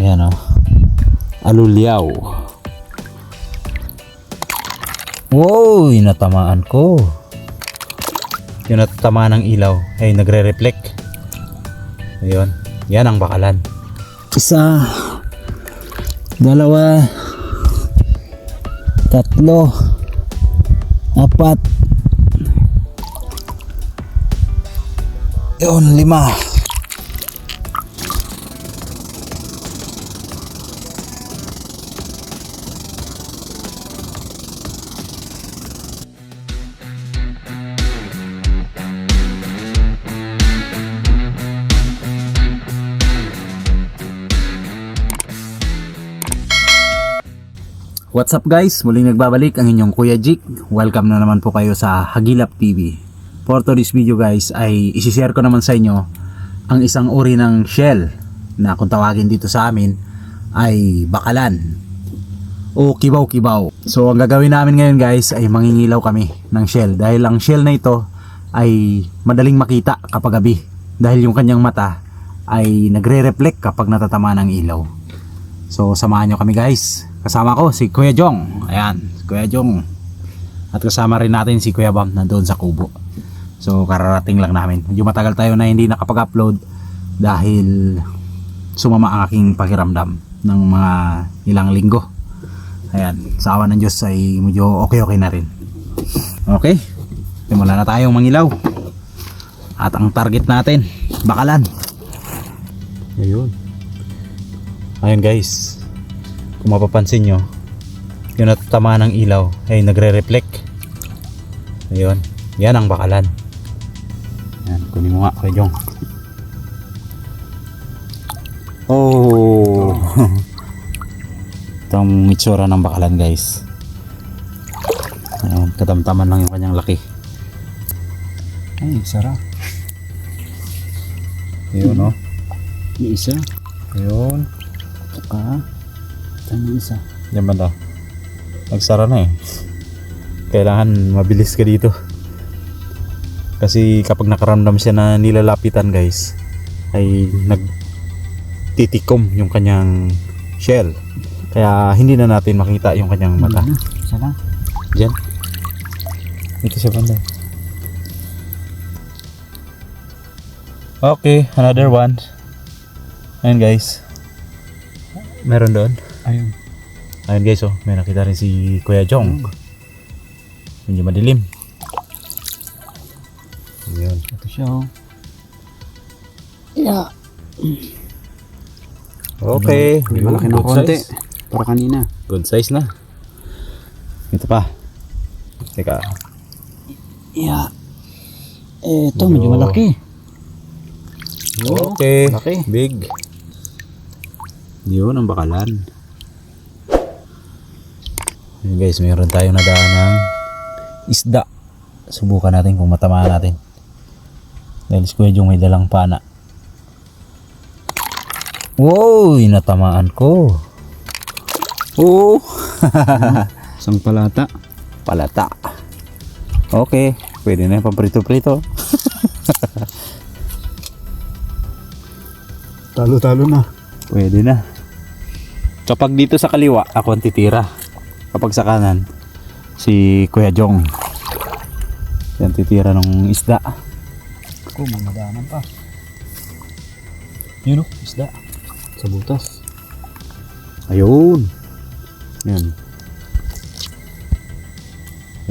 Ayan o. Alulyaw. Wow, natamaan ko. Yung natatamaan ng ilaw ay nagre-reflect. Ayun. Yan ang bakalan. Isa. Dalawa. Tatlo. Apat. Yun, lima. What's up guys? Muling nagbabalik ang inyong Kuya Jik. Welcome na naman po kayo sa Hagilap TV. For today's video guys ay isishare ko naman sa inyo ang isang uri ng shell na kung tawagin dito sa amin ay bakalan o kibaw-kibaw. So ang gagawin namin ngayon guys ay mangingilaw kami ng shell dahil ang shell na ito ay madaling makita kapag gabi dahil yung kanyang mata ay nagre-reflect kapag natatama ng ilaw. So samahan nyo kami guys. Kasama ko si Kuya Jong. Ayan, Kuya Jong. At kasama rin natin si Kuya Bam nandoon sa kubo. So kararating lang namin. Medyo matagal tayo na hindi nakapag-upload dahil sumama ang aking pakiramdam ng mga ilang linggo. Ayan, sa awa ng Diyos ay medyo okay-okay na rin. Okay, simula na tayong mangilaw. At ang target natin, bakalan. Ayun. Ayun guys, kung mapapansin nyo, yung natatama ng ilaw ay nagre-reflect. Ayun, yan ang bakalan. Yan, kunin mo nga kay Jong. Oh! Itong itsura ng bakalan guys. Ayun, katamtaman lang yung kanyang laki. Ay, sarap. Ayun oh. Yung isa. Ayun. Saka, saan yung isa? Yan ba daw? Nagsara na eh. Kailangan mabilis ka dito. Kasi kapag nakaramdam siya na nilalapitan guys, ay nagtitikom yung kanyang shell. Kaya hindi na natin makita yung kanyang mata. Isa lang. Diyan. Ito siya banda. Okay, another one. Ayan guys. Meron doon. Ayun. Ayun guys, oh, may nakita rin si Kuya Jong. Medyo madilim. Ayun. Ito siya, oh. Yeah. Okay. May malaki na konti. Para kanina. Good size na. Ito pa. Teka. Yeah. Eh, ito, Medyo- medyo malaki. Okay. Malaki. Big. Yun ang bakalan. Ayun guys, mayroon tayong nadaan ng isda. Subukan natin kung matamaan natin. Dahil si Kuya may dalang pana. Wow, natamaan ko. Oo. Isang palata. Palata. Okay, pwede na yung pamprito-prito. Talo-talo na. Pwede na. Kapag dito sa kaliwa, ako ang titira. Kapag sa kanan, si Kuya Jong. Yan titira ng isda. Ako, mamadanan pa. Yun, oh, isda. Sa butas. Ayun. Yan.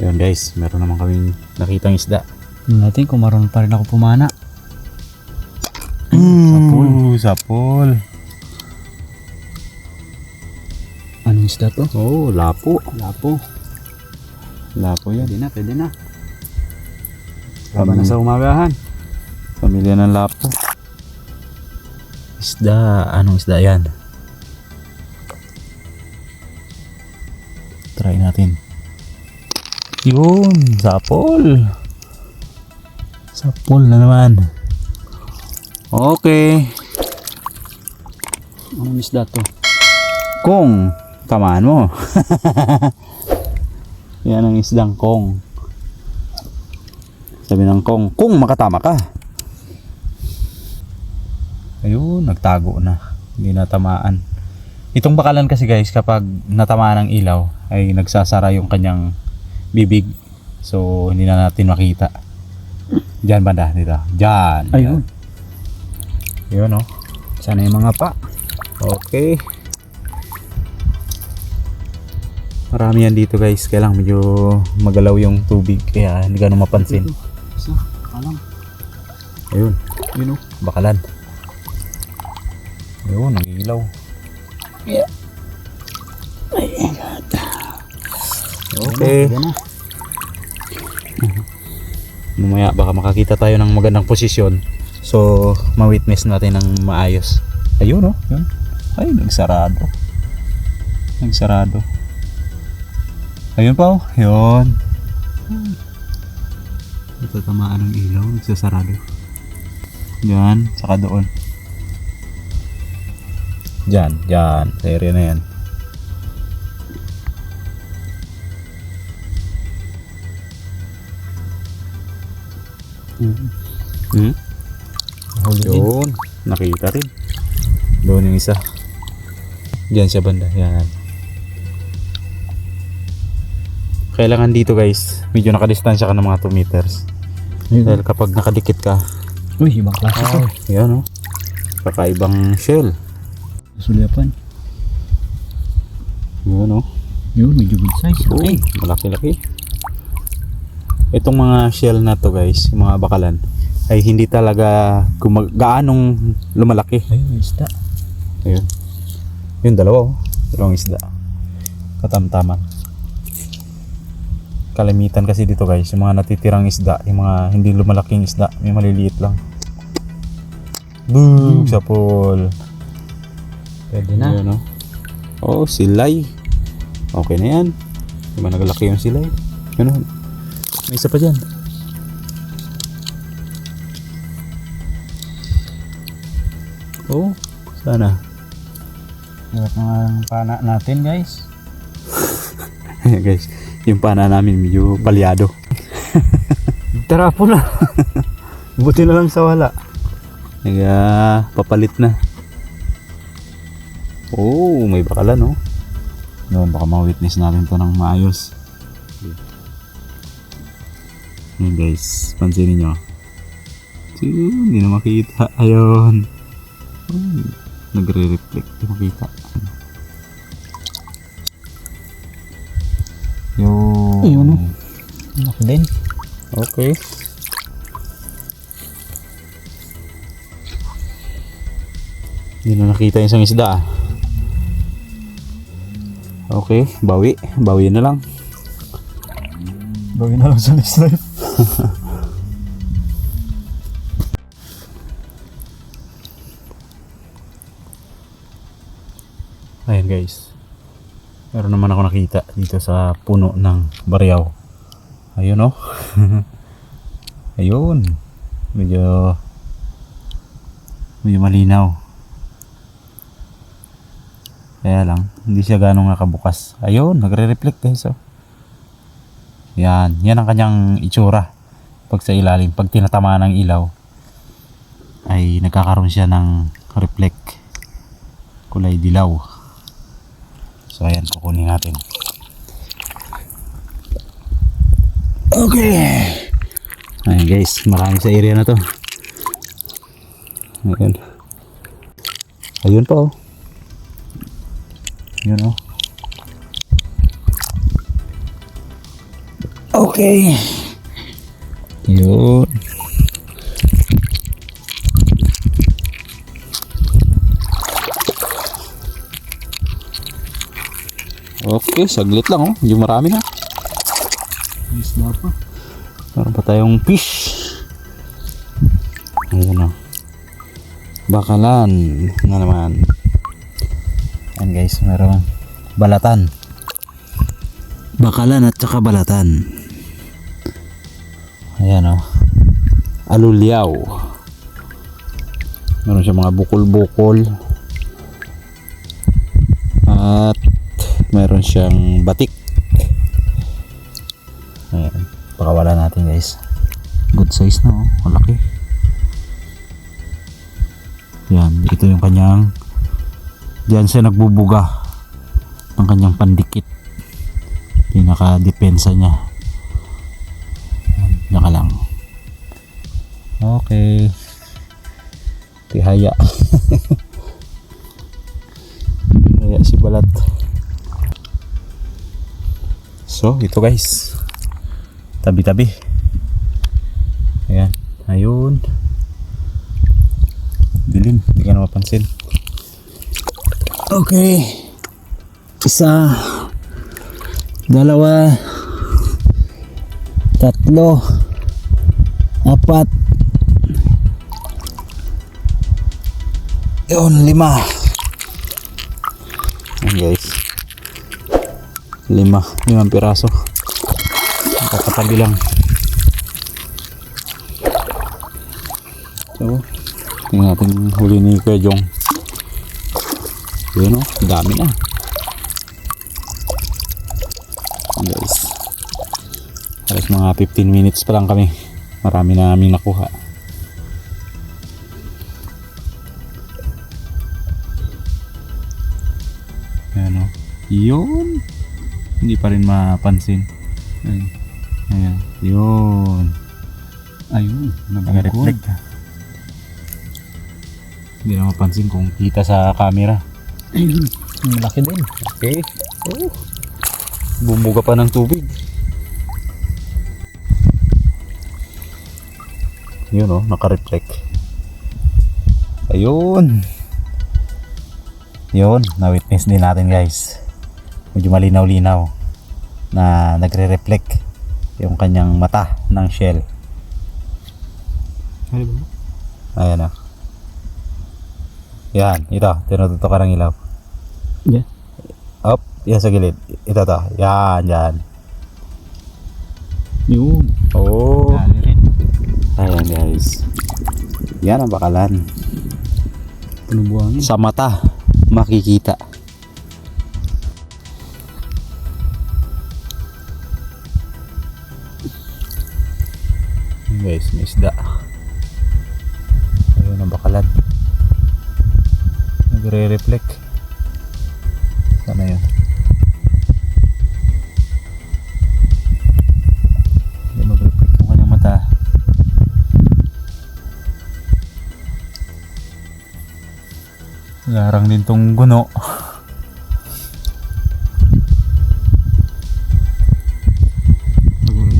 Ayun guys, meron naman kaming nakitang isda. Tingnan natin kung marunong pa rin ako pumana. Sapol. Sapol. Anong isda to? Oh, lapo. Lapo. Lapo yan. Pwede na, pwede na. Laban na sa umagahan. Pamilya ng lapo. Isda. Anong isda yan? Try natin. Yun. Sapol. Sapol na naman. Okay. Anong isda to? Kung tamaan mo. Yan ang isdang kong. Sabi ng kong, kung makatama ka. Ayun, nagtago na. Hindi natamaan. Itong bakalan kasi guys, kapag natamaan ng ilaw, ay nagsasara yung kanyang bibig. So, hindi na natin makita. Diyan banda, dito. Diyan. Ayun. Yun, oh. Sana yung mga pa. Okay. Marami yan dito guys. Kaya lang medyo magalaw yung tubig. Kaya hindi ganun mapansin. Isa. Alam. Ayun. Yun o. Bakalan. Ayun, nagilaw. Yeah. Okay. Yan na. Mamaya baka makakita tayo ng magandang posisyon. So, ma-witness natin ng maayos. Ayun oh, yun. Ay, nagsarado. Nagsarado. Ayun pa oh, yun. Natatamaan ng ilaw, nagsasarado. Yan, saka doon. Diyan, diyan, sa area na yan. Hmm? Huli. Yun, nakita rin. Doon yung isa. Diyan siya banda, yan. Kailangan dito guys, medyo nakadistansya ka ng mga 2 meters. Ayun. Dahil kapag nakadikit ka, Uy, ibang klase to. yan oh. Kakaibang shell. Sulipan. Yun oh. Yun, medyo good size. Uy, malaki-laki. Itong mga shell na to guys, yung mga bakalan, ay hindi talaga gumag- gaanong lumalaki. Ayun, isda. Ayun. Yung dalawa oh. Dalawang isda. Katamtaman. Kalimitan kasi dito guys, yung mga natitirang isda, yung mga hindi lumalaking isda, may maliliit lang. Boom! Sa pool. Pwede na. Ayun, oh. Oh, silay. Okay na yan. Di ba nagalaki yung silay? Yun oh. May isa pa dyan. Oh, sana. Hirap na nga ang pana natin guys. Ayan guys, yung pana namin medyo palyado. Tara po na. Buti na lang sa wala. Naga papalit na. Oh, may bakalan no. Doon baka ma-witness natin to ng maayos. Ayan guys, pansinin nyo. Ayun, Hindi na makita. Ayun. Oh, nagre-reflect. Hindi makita. Yun. Ayun, oh. Laki din. Okay. Hindi na nakita yung isang isda ah. Okay, bawi. Bawi na lang. Gawin na lang sa next life. Ayan guys. Meron naman ako nakita dito sa puno ng baryaw. Ayun oh. Ayun. Medyo medyo malinaw. Kaya lang, hindi siya ganong nakabukas. Ayun, nagre-reflect guys oh. Yan, yan ang kanyang itsura. Pag sa ilalim, pag tinatamaan ng ilaw, ay nagkakaroon siya ng reflect kulay dilaw. So ayan, kukunin natin. Okay. Ayan guys, marami sa area na to. Ayan. Ayun pa oh. Yun oh. Okay. Yun. Okay, saglit lang oh. Medyo marami na. Isda pa. Meron pa tayong fish. Ayan o. Bakalan na naman. Ayan guys, merong balatan. Bakalan at saka balatan. Ayan o. Alulyaw. Meron siya mga bukol-bukol. At meron siyang batik. Ayan. Pakawala natin guys. Good size na oh. Malaki. Yan. Ito yung kanyang Diyan siya nagbubuga ng kanyang pandikit. Pinaka-depensa niya. Yan, ka lang. Okay. Tihaya. Tihaya si Balat. So, ito guys. Tabi-tabi. Ayan. Ayun. Dilim. Hindi ka na mapansin. Okay. Isa. Dalawa. Tatlo. Apat. Yun, lima. Ayan guys. Lima. Limang piraso. Kakatabi lang. So, tingnan natin huli ni Kuya Jong. Yun o, dami na. Guys. Halos mga 15 minutes pa lang kami. Marami na namin nakuha. Ayan o. Yun. Hindi pa rin mapansin. Ayan. Ayan. Yun. Ayun, Nag-reflect. Hindi na mapansin kung kita sa camera. Ayun, malaki din. Okay. Oh. Bumuga pa ng tubig. Yun oh, naka-reflect. Ayun. Yun, na-witness din natin guys. Medyo malinaw-linaw na nagre-reflect yung kanyang mata ng shell. Ano? Ayan oh. Yan, ito, tinututok ka ng ilaw. Yeah. Up, yan sa gilid. Ito to. Yan, yan. Yun. Oh. Ayan guys. Yan ang bakalan. Sa mata, makikita. Ayan, Guys, may isda. Ayun ang bakalan. Nagre-reflect. Sana yun? Hindi mag-reflect yung kanyang mata. Larang din tong guno.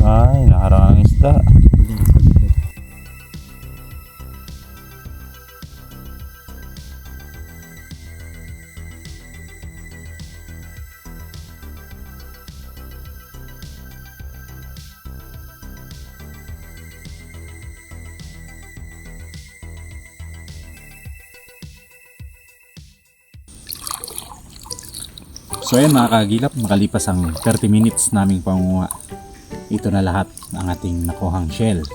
Ay, naharang ang. So ayan mga kagilap, makalipas ang 30 minutes naming pangunguha. Ito na lahat ng ating nakuhang shell.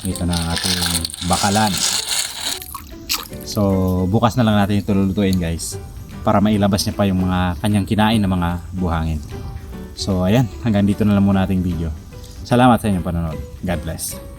Ito na ang ating bakalan. So bukas na lang natin ito lulutuin guys. Para mailabas niya pa yung mga kanyang kinain na mga buhangin. So ayan, hanggang dito na lang muna ating video. Salamat sa inyong panonood. God bless.